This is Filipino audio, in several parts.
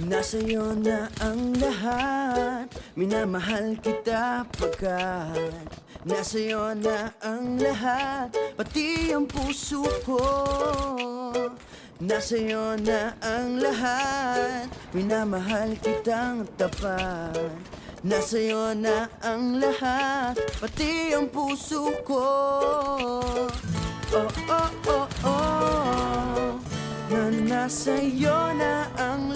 Nasa'yo na ang lahat. Minamahal kita pagkat Nasa'yo na ang lahat. Pati ang puso ko. Nasa'yo na ang lahat. Minamahal kitang tapat. Nasa'yo na ang lahat. Pati ang puso ko. Oh, oh, oh, oh. Na nasa'yo na ang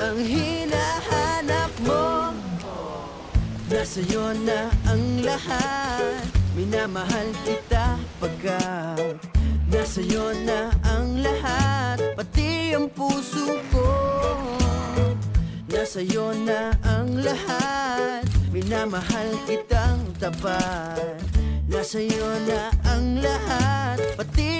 Ang hinahanap mo Nasa'yo na ang lahat. Minamahal kita pagkat Nasa'yo na ang lahat. Pati ang puso ko Nasa'yo na ang lahat. Minamahal kitang tapat Nasa'yo na ang lahat. Pati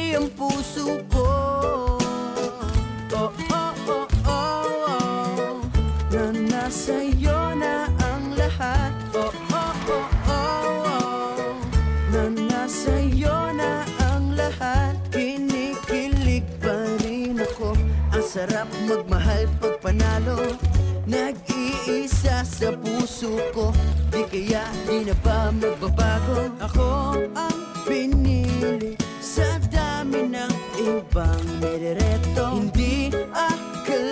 Na nasa'yo na ang lahat. Oh, oh, oh, oh, oh Na nasa'yo na ang lahat. Kinikilig pa rin ako. Ang sarap magmahal pag panalo. Nag-iisa sa puso ko. Di kaya di na ba magbabago? Ako ang pinili Sa dami ng ibang nirereto Hindi akalain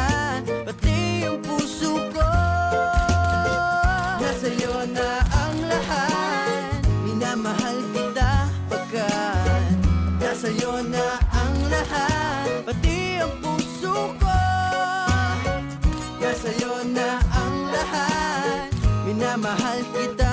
mahal kita.